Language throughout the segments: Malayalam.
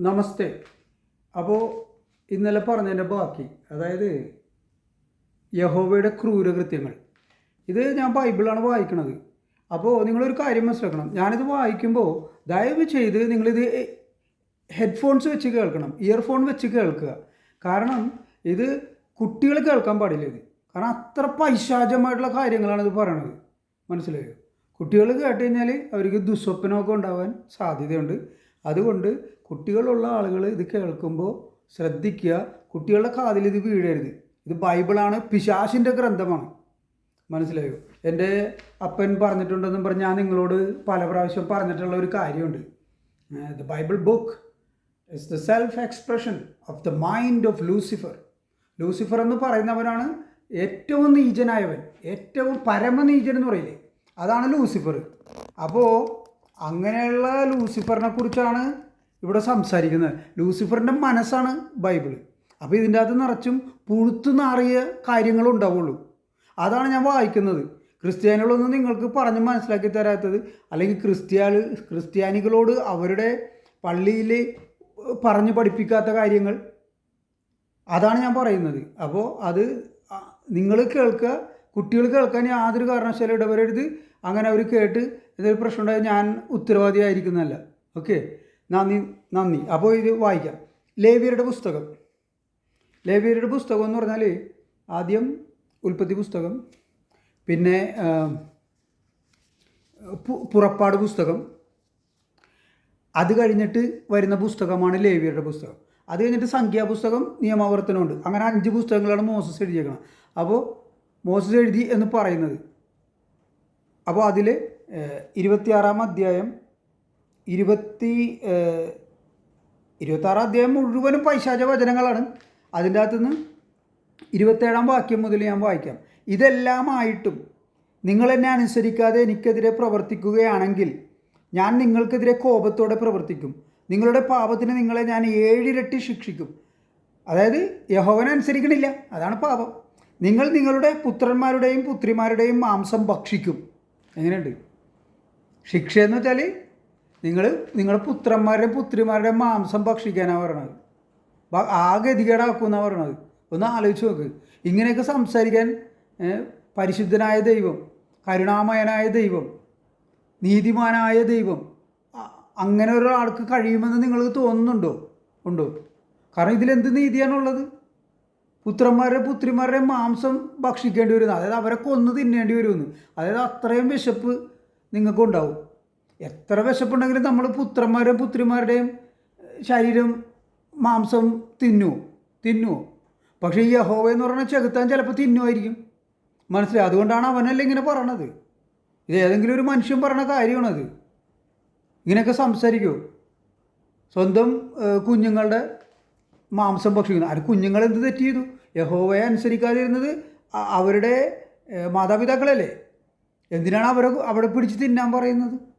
നമസ്തേ. അപ്പോൾ ഇന്നലെ പറഞ്ഞതിന്റെ ബാക്കി അതായത് യഹോവയുടെ ക്രൂരകൃത്യങ്ങൾ. ഇത് ഞാൻ ബൈബിളാണ് വായിക്കുന്നത് അപ്പോൾ നിങ്ങളൊരു കാര്യം മനസ്സിലാക്കണം. ഞാനിത് വായിക്കുമ്പോൾ ദയവ് ചെയ്ത് നിങ്ങളിത് ഹെഡ്ഫോൺസ് വെച്ച് കേൾക്കണം. ഇയർഫോൺ വെച്ച് കേൾക്കുക. കാരണം ഇത് കുട്ടികൾ കേൾക്കാൻ പാടില്ല ഇത്. കാരണം അത്ര പൈശാചമായിട്ടുള്ള കാര്യങ്ങളാണ് ഇത് പറയണത്. മനസ്സിലായോ? കുട്ടികൾ കേട്ട് കഴിഞ്ഞാൽ അവർക്ക് ദുസ്വപ്നമൊക്കെ ഉണ്ടാവാൻ സാധ്യതയുണ്ട്. അതുകൊണ്ട് കുട്ടികളുള്ള ആളുകൾ ഇത് കേൾക്കുമ്പോൾ ശ്രദ്ധിക്കുക. കുട്ടികളുടെ കാതിൽ ഇത് വീഴരുത്. ഇത് ബൈബിളാണ്. പിശാശിന്റെ ഗ്രന്ഥമാണ്. മനസ്സിലായോ? എന്റെ അപ്പൻ പറഞ്ഞിട്ടുണ്ടെന്നും പറഞ്ഞ് ഞാൻ നിങ്ങളോട് പല പ്രാവശ്യം പറഞ്ഞിട്ടുള്ള ഒരു കാര്യമുണ്ട്. The Bible book is the self expression of the mind of Lucifer Lucifer എന്ന് പറയുന്നവനാണ് ഏറ്റവും നീചനായവൻ. ഏറ്റവും പരമനീചൻ എന്ന് പറയില്ലേ? അതാണ് ലൂസിഫർ. അപ്പോൾ അങ്ങനെയുള്ള ലൂസിഫറിനെ കുറിച്ചാണ് ഇവിടെ സംസാരിക്കുന്നത്. ലൂസിഫറിന്റെ മനസ്സാണ് ബൈബിൾ അപ്പോൾ ഇതിന്റെ അകത്ത് നിറച്ചും പുഴുത്തു നാറിയ കാര്യങ്ങളുണ്ടാവുള്ളൂ അതാണ് ഞാൻ വായിക്കുന്നത്. ക്രിസ്ത്യാനികളൊന്നും നിങ്ങൾക്ക് പറഞ്ഞ് മനസ്സിലാക്കി തരാത്തത് അല്ലെങ്കിൽ ക്രിസ്ത്യാനി ക്രിസ്ത്യാനികളോട് അവരുടെ പള്ളിയിൽ പറഞ്ഞ് പഠിപ്പിക്കാത്ത കാര്യങ്ങൾ. അതാണ് ഞാൻ പറയുന്നത്. അപ്പോൾ അത് നിങ്ങൾ കേൾക്കുക കുട്ടികൾ കേൾക്കാൻ യാതൊരു കാരണവശാലും ഇടവരരുത്. അങ്ങനെ അവർ കേട്ട് എന്തെങ്കിലും പ്രശ്നമുണ്ടായാൽ ഞാൻ ഉത്തരവാദിയായിരിക്കുന്നതല്ല. ഓക്കെ? നന്ദി നന്ദി. അപ്പോൾ ഇത് വായിക്കാം. ലേവിയരുടെ പുസ്തകം. ലേവിയരുടെ പുസ്തകം എന്ന് പറഞ്ഞാൽ ആദ്യം ഉൽപ്പത്തി പുസ്തകം പിന്നെ പുറപ്പാട് പുസ്തകം. അത് കഴിഞ്ഞിട്ട് വരുന്ന പുസ്തകമാണ് ലേവിയരുടെ പുസ്തകം. അത് കഴിഞ്ഞിട്ട് സംഖ്യാപുസ്തകം നിയമാവർത്തനമുണ്ട്. അങ്ങനെ അഞ്ച് പുസ്തകങ്ങളാണ് മോസസ് എഴുതിയേക്കണം അപ്പോൾ മോസസ് എഴുതി എന്ന് പറയുന്നത്. അപ്പോൾ അതിൽ ഇരുപത്തിയാറാം അധ്യായം ഇരുപത്തി ഇരുപത്താറാം അധ്യായം മുഴുവനും പൈശാച വചനങ്ങളാണ്. അതിന്റെ അകത്തുനിന്ന് ഇരുപത്തേഴാം വാക്യം മുതൽ ഞാൻ വായിക്കാം. ഇതെല്ലാമായിട്ടും നിങ്ങൾ എന്നെ അനുസരിക്കാതെ എനിക്കെതിരെ പ്രവർത്തിക്കുകയാണെങ്കിൽ ഞാൻ നിങ്ങൾക്കെതിരെ കോപത്തോടെ പ്രവർത്തിക്കും. നിങ്ങളുടെ പാപത്തിന് നിങ്ങളെ ഞാൻ ഏഴിരട്ടി ശിക്ഷിക്കും. അതായത് യഹോവനെ അനുസരിക്കണില്ല. അതാണ് പാപം. നിങ്ങൾ നിങ്ങളുടെ പുത്രന്മാരുടെയും പുത്രിമാരുടെയും മാംസം ഭക്ഷിക്കും. എങ്ങനെയുണ്ട്? ശിക്ഷ എന്ന് വെച്ചാൽ നിങ്ങൾ നിങ്ങളുടെ പുത്രന്മാരുടെയും പുത്രിമാരുടെയും മാംസം ഭക്ഷിക്കാനാണ് പറയണത്. ആ ഗതികേടാക്കുമെന്നാണ് പറയണത്. ഒന്ന് ആലോചിച്ച് നോക്ക്. ഇങ്ങനെയൊക്കെ സംസാരിക്കാൻ പരിശുദ്ധനായ ദൈവം കരുണാമയനായ ദൈവം നീതിമാനായ ദൈവം അങ്ങനെ ഒരാൾക്ക് കഴിയുമെന്ന് നിങ്ങൾക്ക് തോന്നുന്നുണ്ടോ? ഉണ്ടോ? കാരണം ഇതിലെന്ത് നീതിയാണുള്ളത്? പുത്രന്മാരുടെ പുത്രിമാരുടെ മാംസം ഭക്ഷിക്കേണ്ടി വരുന്നു. അതായത് അവരെ കൊന്ന് തിന്നേണ്ടി വരുമെന്ന്. അതായത് അത്രയും വിശപ്പ് നിങ്ങൾക്കുണ്ടാവും. എത്ര വിശപ്പുണ്ടെങ്കിലും നമ്മൾ പുത്രന്മാരുടെയും പുത്രിമാരുടെയും ശരീരം മാംസം തിന്നു തിന്നു. പക്ഷേ ഈ യഹോവ എന്ന് പറഞ്ഞാൽ ചെകുത്താൻ ചിലപ്പോൾ തിന്നുമായിരിക്കും. മനസ്സിലായി? അതുകൊണ്ടാണ് അവനല്ല ഇങ്ങനെ പറയണത്. ഇത് ഏതെങ്കിലും ഒരു മനുഷ്യൻ പറയണ കാര്യമാണത്. ഇങ്ങനെയൊക്കെ സംസാരിക്കുമോ സ്വന്തം കുഞ്ഞുങ്ങളുടെ മാംസം ഭക്ഷിക്കുന്നു. അത് കുഞ്ഞുങ്ങൾ എന്ത് തെറ്റ് ചെയ്തു? യഹോവയെ അനുസരിക്കാതിരുന്നത് അവരുടെ മാതാപിതാക്കളല്ലേ? എന്തിനാണ് അവരെ അവിടെ പിടിച്ച് തിന്നാൻ പറയുന്നത്?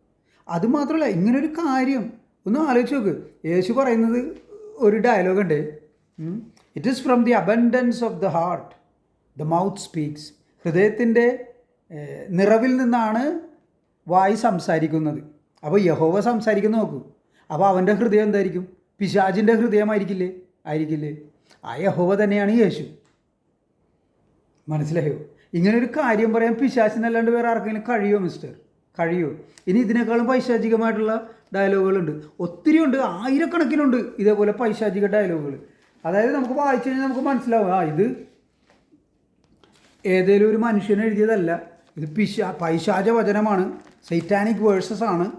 അത് മാത്രമല്ല ഇങ്ങനൊരു കാര്യം. ഒന്ന് ആലോചിച്ച് നോക്ക്. യേശു പറയുന്നത് ഒരു ഡയലോഗുണ്ട് it is from the abundance of the heart the mouth speaks ഹൃദയത്തിന്റെ നിറവിൽ നിന്നാണ് വായി സംസാരിക്കുന്നത്. അപ്പോൾ യഹോവ സംസാരിക്കുന്ന നോക്കൂ. അപ്പോൾ അവന്റെ ഹൃദയം എന്തായിരിക്കും? പിശാജിന്റെ ഹൃദയമായിരിക്കില്ലേ? ആയിരിക്കില്ലേ? ആ യഹോവ തന്നെയാണ് യേശു. മനസ്സിലായോ? ഇങ്ങനൊരു കാര്യം പറയാൻ പിശാസിനല്ലാണ്ട് വേറെ ആർക്കെങ്കിലും കഴിയുമോ മിസ്റ്റർ? കഴിയുമോ ഇനി ഇതിനേക്കാളും പൈശാചികമായിട്ടുള്ള ഡയലോഗുകളുണ്ട് ഒത്തിരി ഉണ്ട് ആയിരക്കണക്കിനുണ്ട് ഇതേപോലെ പൈശാചിക ഡയലോഗുകൾ അതായത് നമുക്ക് വായിച്ചു കഴിഞ്ഞാൽ നമുക്ക് മനസ്സിലാവും ആ ഇത് ഏതെങ്കിലും ഒരു മനുഷ്യൻ എഴുതിയതല്ല. ഇത് പിശാ പൈശാച വചനമാണ് സൈറ്റാനിക് വേഴ്സസ് ആണ്.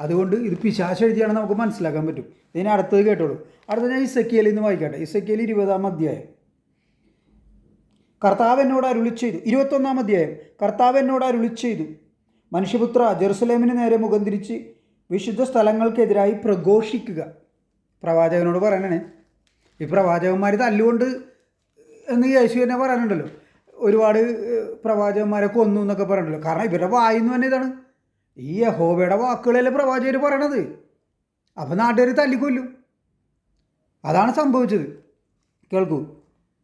അതുകൊണ്ട് ഇത് പിശാച എഴുതിയാണെന്ന് നമുക്ക് മനസ്സിലാക്കാൻ പറ്റും. ഇതിന് അടുത്തത് കേട്ടോളൂ. അടുത്ത ഞാൻ ഇസക്കിയലിൽ നിന്ന് വായിക്കട്ടെ. ഇസക്കിയൽ ഇരുപതാം അധ്യായം. കർത്താവ് എന്നോട് അരുളി ചെയ്തു ഇരുപത്തൊന്നാം അധ്യായം. കർത്താവ് എന്നോട് അരുളി ചെയ്തു മനുഷ്യപുത്ര ജെറുസലേമിന് നേരെ മുഖം തിരിച്ച് വിശുദ്ധ സ്ഥലങ്ങൾക്കെതിരായി പ്രഘോഷിക്കുക. പ്രവാചകനോട് പറയണേ ഈ പ്രവാചകന്മാർ തല്ലുകൊണ്ട് എന്ന് യേശു തന്നെ പറയാനുണ്ടല്ലോ. ഒരുപാട് പ്രവാചകന്മാരെ കൊന്നു എന്നൊക്കെ പറയണ്ടല്ലോ കാരണം ഇവരുടെ വായിന്ന് തന്നെ ഇതാണ്. ഈ യഹോബയുടെ വാക്കുകളല്ലേ പ്രവാചകർ പറയണത്. അപ്പം നാട്ടുകാർ തല്ലിക്കൊല്ലും. അതാണ് സംഭവിച്ചത്. കേൾക്കൂ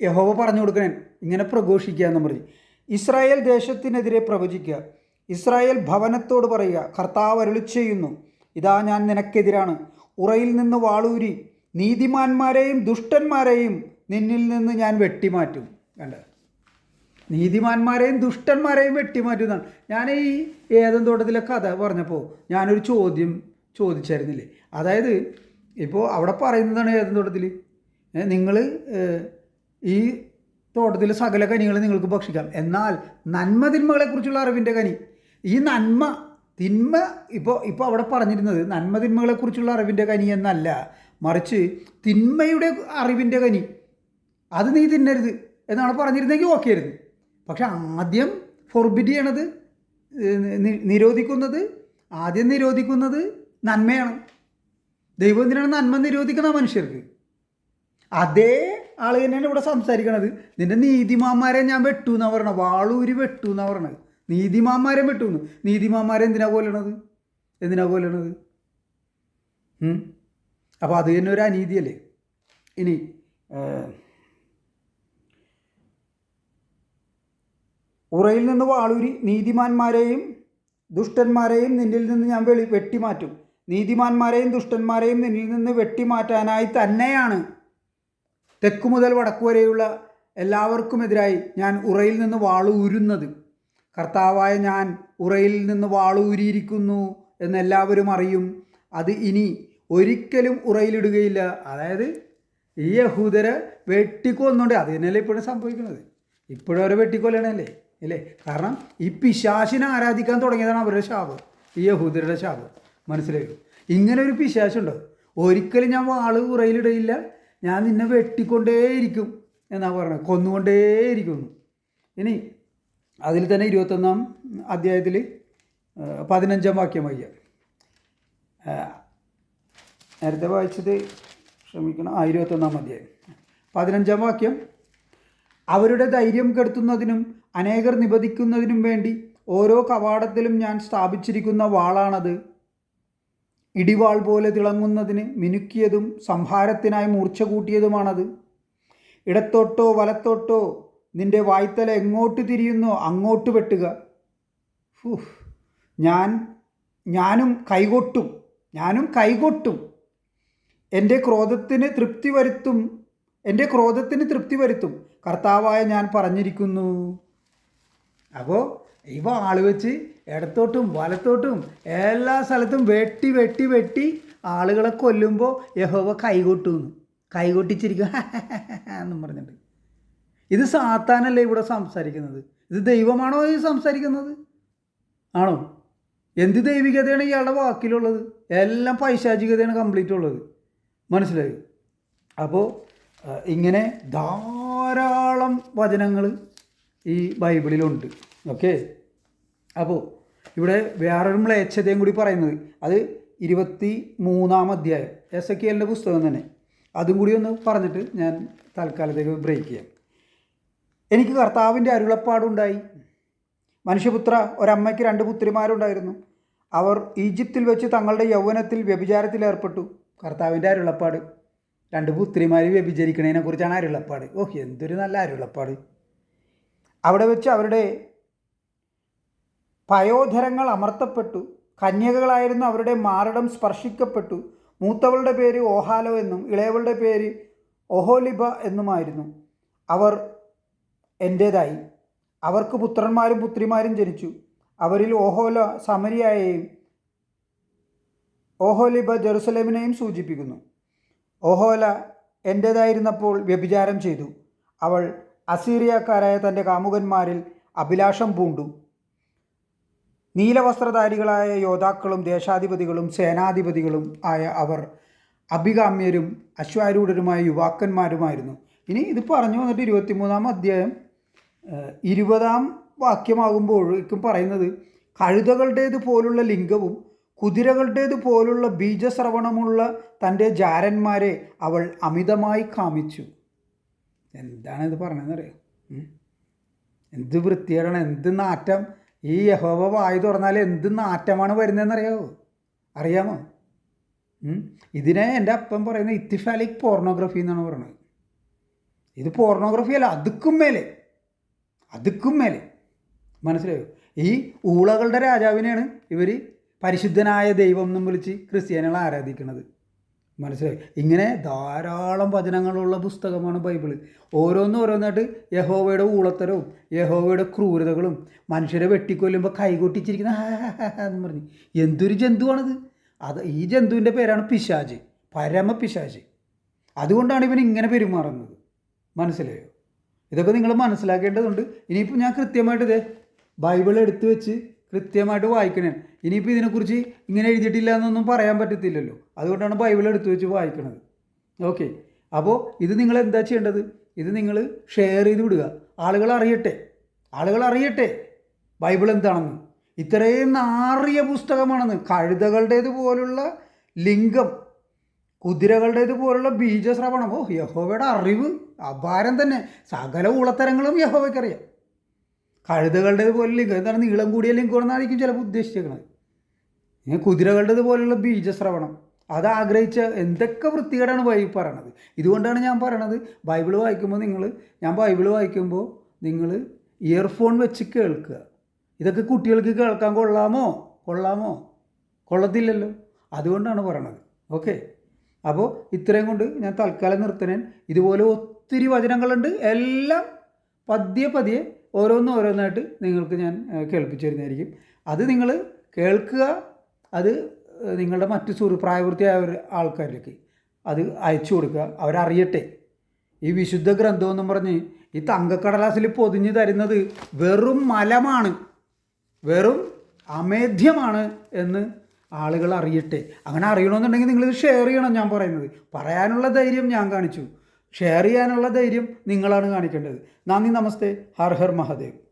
യഹോവ പറഞ്ഞു കൊടുക്കണേ ഇങ്ങനെ പ്രഘോഷിക്കുക എന്ന് പറഞ്ഞ്. ഇസ്രായേൽ ദേശത്തിനെതിരെ പ്രവചിക്കുക. ഇസ്രായേൽ ഭവനത്തോട് പറയുക കർത്താവ് അരുളി ചെയ്യുന്നു ഇതാ ഞാൻ നിനക്കെതിരാണ്. ഉറയിൽ നിന്ന് വാളൂരി നീതിമാന്മാരെയും ദുഷ്ടന്മാരെയും നിന്നിൽ നിന്ന് ഞാൻ വെട്ടിമാറ്റും. കണ്ട? നീതിമാന്മാരെയും ദുഷ്ടന്മാരെയും വെട്ടിമാറ്റുന്നതാണ് ഞാൻ ഈ ഏതൻ തോട്ടത്തിലെ കഥ പറഞ്ഞപ്പോൾ ഞാനൊരു ചോദ്യം ചോദിച്ചായിരുന്നില്ലേ? അതായത് ഇപ്പോൾ അവിടെ പറയുന്നതാണ് ഏതൻ തോട്ടത്തിൽ നിങ്ങൾ ഈ തോട്ടത്തിലെ സകല കനികൾ നിങ്ങൾക്ക് ഭക്ഷിക്കാം. എന്നാൽ നന്മതിന്മകളെക്കുറിച്ചുള്ള അറിവിന്റെ കനി ഈ നന്മ തിന്മ ഇപ്പോൾ ഇപ്പോൾ അവിടെ പറഞ്ഞിരുന്നത് നന്മ തിന്മകളെക്കുറിച്ചുള്ള അറിവിന്റെ കനി എന്നല്ല. മറിച്ച് തിന്മയുടെ അറിവിന്റെ കനി. അത് നീ തിന്നരുത് എന്നാണ് പറഞ്ഞിരുന്നെങ്കിൽ ഓക്കെ ആയിരുന്നു പക്ഷെ ആദ്യം ഫോർബിറ്റ് ചെയ്യണത് നിരോധിക്കുന്നത് ആദ്യം നിരോധിക്കുന്നത് നന്മയാണ്. ദൈവം എന്തിനാണ് നന്മ നിരോധിക്കുന്ന മനുഷ്യർക്ക്? അതേ ആൾ തന്നെയാണ് ഇവിടെ സംസാരിക്കണത്. നിന്റെ നീതിമാന്മാരെ ഞാൻ വെട്ടു എന്നാണ് പറയണത് വാളൂരി വെട്ടു എന്നാണ് പറയണത് നീതിമാന്മാരെ വിട്ടു എന്ന് നീതിമാന്മാരെ എന്തിനാ കൊല്ലണത്? എന്തിനാ കൊല്ലണത്? അപ്പോൾ അത് തന്നെ ഒരു അനീതിയല്ലേ? ഇനി ഉറയിൽ നിന്ന് വാളൂരി നീതിമാന്മാരെയും ദുഷ്ടന്മാരെയും നിന്നിൽ നിന്ന് ഞാൻ വെളി വെട്ടിമാറ്റും. നീതിമാന്മാരെയും ദുഷ്ടന്മാരെയും നിന്നിൽ നിന്ന് വെട്ടിമാറ്റാനായി തന്നെയാണ് തെക്കു മുതൽ വടക്കു വരെയുള്ള എല്ലാവർക്കും എല്ലാവർക്കുമെതിരായി ഞാൻ ഉറയിൽ നിന്ന് വാളൂരുന്നത്. കർത്താവായ ഞാൻ ഉറയിൽ നിന്ന് വാളൂരിയിരിക്കുന്നു എന്നെല്ലാവരും അറിയും. അത് ഇനി ഒരിക്കലും ഉറയിലിടുകയില്ല. അതായത് ഈ യഹൂദരെ വെട്ടിക്കൊന്നുണ്ട്. അത് തന്നെയല്ലേ ഇപ്പോഴും സംഭവിക്കുന്നത്? ഇപ്പോഴും അവരെ വെട്ടിക്കൊല്ലണല്ലേ? അല്ലേ കാരണം ഈ പിശാശിനെ ആരാധിക്കാൻ തുടങ്ങിയതാണ് അവരുടെ ശാപം. ഈ യഹൂദരുടെ ശാപം. മനസ്സിലായോ? ഇങ്ങനെ ഒരു പിശാശുണ്ടോ? ഒരിക്കലും ഞാൻ വാൾ ഉറയിലിടയില്ല. ഞാൻ നിന്നെ വെട്ടിക്കൊണ്ടേയിരിക്കും എന്നാ പറയുന്നത്. കൊന്നുകൊണ്ടേയിരിക്കുന്നു. ഇനി അതിൽ തന്നെ ഇരുപത്തൊന്നാം അധ്യായത്തിൽ പതിനഞ്ചാം വാക്യം വയ്യ. നേരത്തെ വായിച്ചത് ക്ഷമിക്കണം ആ ഇരുപത്തൊന്നാം അധ്യായം. പതിനഞ്ചാം വാക്യം. അവരുടെ ധൈര്യം കെടുത്തുന്നതിനും അനേകർ നിബന്ധിക്കുന്നതിനും വേണ്ടി ഓരോ കവാടത്തിലും ഞാൻ സ്ഥാപിച്ചിരിക്കുന്ന വാളാണത്. ഇടിവാൾ പോലെ തിളങ്ങുന്നതിന് മിനുക്കിയതും സംഹാരത്തിനായി മൂർച്ച കൂട്ടിയതുമാണത്. ഇടത്തോട്ടോ വലത്തോട്ടോ നിന്റെ വായ്ത്തല എങ്ങോട്ട് തിരിയുന്നോ അങ്ങോട്ട് വെട്ടുക. ഞാൻ ഞാനും കൈകൊട്ടും ഞാനും കൈകൊട്ടും. എന്റെ ക്രോധത്തിന് തൃപ്തി വരുത്തും എന്റെ ക്രോധത്തിന് തൃപ്തി വരുത്തും. കർത്താവായ ഞാൻ പറഞ്ഞിരിക്കുന്നു. അപ്പോൾ ഇവ ആൾ വെച്ച് ഇടത്തോട്ടും വലത്തോട്ടും എല്ലാ സ്ഥലത്തും വെട്ടി വെട്ടി വെട്ടി ആളുകളെ കൊല്ലുമ്പോൾ യഹോവ കൈകൊട്ടുന്നു. കൈകൊട്ടിച്ചിരിക്കും. എന്നും പറഞ്ഞിട്ട്. ഇത് സാത്താനല്ലേ ഇവിടെ സംസാരിക്കുന്നത്? ഇത് ദൈവമാണോ ഈ സംസാരിക്കുന്നത്? ആണോ? എന്ത് ദൈവികതയാണ് ഇയാളുടെ വാക്കിലുള്ളത്? എല്ലാം പൈശാചികതയാണ് കംപ്ലീറ്റ് ഉള്ളത്. മനസ്സിലായി? അപ്പോൾ ഇങ്ങനെ ധാരാളം വചനങ്ങൾ ഈ ബൈബിളിലുണ്ട്. ഓക്കെ? അപ്പോൾ ഇവിടെ വേറൊരു മ്ലേച്ഛതയും കൂടി പറയുന്നത്. അത് ഇരുപത്തി മൂന്നാം അധ്യായം. എസ് എ കെ എല്ലിന്റെ പുസ്തകം തന്നെ. അതും കൂടി ഒന്ന് പറഞ്ഞിട്ട് ഞാൻ തൽക്കാലത്തേക്ക് ബ്രേക്ക് ചെയ്യാം. എനിക്ക് കർത്താവിന്റെ അരുളപ്പാടുണ്ടായി. മനുഷ്യപുത്ര ഒരമ്മയ്ക്ക് രണ്ട് പുത്രിമാരുണ്ടായിരുന്നു. അവർ ഈജിപ്തിൽ വെച്ച് തങ്ങളുടെ യൗവനത്തിൽ വ്യഭിചാരത്തിൽ ഏർപ്പെട്ടു. കർത്താവിന്റെ അരുളപ്പാട്. രണ്ട് പുത്രിമാർ വ്യഭിചരിക്കണതിനെ കുറിച്ചാണ് അരുളപ്പാട്. ഓഹ് എന്തൊരു നല്ല അരുളപ്പാട്. അവിടെ വെച്ച് അവരുടെ പയോധരങ്ങൾ അമർത്തപ്പെട്ടു. കന്യകകളായിരുന്നു അവരുടെ മാരടം സ്പർശിക്കപ്പെട്ടു. മൂത്തവളുടെ പേര് ഓഹാലോ എന്നും ഇളയവളുടെ പേര് ഒഹോലിബ എന്നുമായിരുന്നു. അവർ എന്റേതായി അവർക്ക് പുത്രന്മാരും പുത്രിമാരും ജനിച്ചു. അവരിൽ ഓഹോല സമരിയായെയും ഓഹോലിബ ജെറുസലേമിനെയും സൂചിപ്പിക്കുന്നു. ഓഹോല എന്റേതായിരുന്നപ്പോൾ വ്യഭിചാരം ചെയ്തു. അവൾ അസീറിയക്കാരായ തന്റെ കാമുകന്മാരിൽ അഭിലാഷം പൂണ്ടു. നീലവസ്ത്രധാരികളായ യോദ്ധാക്കളും ദേശാധിപതികളും സേനാധിപതികളും ആയ അവർ അഭികാമ്യരും അശ്വാരൂഢരുമായ യുവാക്കന്മാരുമായിരുന്നു. ഇനി ഇത് പറഞ്ഞു വന്നിട്ട് ഇരുപത്തിമൂന്നാം അധ്യായം ഇരുപതാം വാക്യമാകുമ്പോഴേക്കും പറയുന്നത് കഴുതകളുടേത് പോലുള്ള ലിംഗവും കുതിരകളുടേത് പോലുള്ള ബീജസ്രവണമുള്ള തന്റെ ജാരന്മാരെ അവൾ അമിതമായി കാമിച്ചു. എന്താണ് ഇത് പറഞ്ഞതെന്നറിയോ? ഉം? എന്ത് വൃത്തിയാണ് എന്ത് നാറ്റം? ഈ യഹോവ വായി തുറന്നാൽ എന്ത് നാറ്റമാണ് വരുന്നതെന്നറിയാമോ അറിയാമോ? ഇതിനെ എന്റെ അപ്പം പറയുന്നത് ഇത്തിഫാലിക് പോർണോഗ്രഫി എന്നാണ് പറയുന്നത്. ഇത് പോർണോഗ്രഫി അല്ല അതുക്കും മേലെ. അതുക്കും മേലെ. മനസ്സിലായോ? ഈ ഊളകളുടെ രാജാവിനെയാണ് ഇവർ പരിശുദ്ധനായ ദൈവം എന്നും വിളിച്ച് ക്രിസ്ത്യാനികൾ ആരാധിക്കുന്നത് മനസ്സിലായി? ഇങ്ങനെ ധാരാളം വചനങ്ങളുള്ള പുസ്തകമാണ് ബൈബിൾ. ഓരോന്നും ഓരോന്നായിട്ട് യഹോവയുടെ ഊളത്തരവും യഹോവയുടെ ക്രൂരതകളും മനുഷ്യരെ വെട്ടിക്കൊല്ലുമ്പോൾ കൈകൊട്ടിച്ചിരിക്കുന്ന എന്ന് പറഞ്ഞ്. എന്തൊരു ജന്തുവാണിത്? അത് ഈ ജന്തുവിന്റെ പേരാണ് പിശാജ് പരമ പിശാജ് അതുകൊണ്ടാണ് ഇവൻ ഇങ്ങനെ പെരുമാറുന്നത്. മനസ്സിലായോ? ഇതൊക്കെ നിങ്ങൾ മനസ്സിലാക്കേണ്ടതുണ്ട്. ഇനിയിപ്പോൾ ഞാൻ കൃത്യമായിട്ട് ഇതേ ബൈബിൾ എടുത്തു വെച്ച് കൃത്യമായിട്ട് വായിക്കണേ. ഇനിയിപ്പോൾ ഇതിനെക്കുറിച്ച് ഇങ്ങനെ എഴുതിയിട്ടില്ല എന്നൊന്നും പറയാൻ പറ്റത്തില്ലല്ലോ. അതുകൊണ്ടാണ് ബൈബിൾ എടുത്തു വെച്ച് വായിക്കണത്. ഓക്കെ. അപ്പോൾ ഇത് നിങ്ങൾ എന്താ ചെയ്യേണ്ടത്? ഇത് നിങ്ങൾ ഷെയർ ചെയ്ത് വിടുക. ആളുകൾ അറിയട്ടെ. ആളുകൾ അറിയട്ടെ ബൈബിൾ എന്താണെന്ന്. ഇത്രയും നാറിയ പുസ്തകമാണെന്ന് കഴുതകളുടേത് പോലുള്ള ലിംഗം കുതിരകളുടേത് പോലുള്ള ബീജശ്രവണം ഓ യഹോവയുടെ അറിവ് അപാരം തന്നെ. സകല ഉളത്തരങ്ങളും യഹോവയ്ക്കറിയാം. കഴുതകളുടേത് പോലെ ലിംഗം. എന്താണ്? നീളം കൂടിയ ലിംഗം എന്നായിരിക്കും ചിലപ്പോൾ ഉദ്ദേശിച്ചേക്കുന്നത് ഇങ്ങനെ കുതിരകളുടേത് പോലുള്ള ബീജശ്രവണം അത് ആഗ്രഹിച്ച എന്തൊക്കെ വൃത്തികേടാണ് ബൈബിൾ പറയണത്? ഇതുകൊണ്ടാണ് ഞാൻ പറയണത്. ബൈബിൾ വായിക്കുമ്പോൾ നിങ്ങൾ ഞാൻ ബൈബിൾ വായിക്കുമ്പോൾ നിങ്ങൾ ഇയർഫോൺ വെച്ച് കേൾക്കുക. ഇതൊക്കെ കുട്ടികൾക്ക് കേൾക്കാൻ കൊള്ളാമോ? കൊള്ളാമോ? കൊള്ളത്തില്ലല്ലോ. അതുകൊണ്ടാണ് പറയണത്. ഓക്കെ? അപ്പോൾ ഇത്രയും കൊണ്ട് ഞാൻ തൽക്കാലം നിർത്തണേൻ. ഇതുപോലെ ഒത്തിരി വചനങ്ങളുണ്ട്. എല്ലാം പതിയെ പതിയെ ഓരോന്നും ഓരോന്നായിട്ട് നിങ്ങൾക്ക് ഞാൻ കേൾപ്പിച്ചു തരുന്നതായിരിക്കും. അത് നിങ്ങൾ കേൾക്കുക. അത് നിങ്ങളുടെ മറ്റു സുഹൃ പ്രായപൂർത്തിയായ ഒരു ആൾക്കാരിലേക്ക് അത് അയച്ചു കൊടുക്കുക. അവരറിയട്ടെ. ഈ വിശുദ്ധ ഗ്രന്ഥം എന്നും പറഞ്ഞ് ഈ തങ്കക്കടലാസിൽ പൊതിഞ്ഞ് തരുന്നത് വെറും മലമാണ്. വെറും അമേധ്യമാണ് എന്ന് ആളുകൾ അറിയട്ടെ. അങ്ങനെ അറിയണമെന്നുണ്ടെങ്കിൽ നിങ്ങളിത് ഷെയർ ചെയ്യണം ഞാൻ പറയുന്നത്. പറയാനുള്ള ധൈര്യം ഞാൻ കാണിച്ചു. ഷെയർ ചെയ്യാനുള്ള ധൈര്യം നിങ്ങളാണ് കാണിക്കേണ്ടത്. നന്ദി നമസ്തേ. ഹർ ഹർ മഹാദേവ്.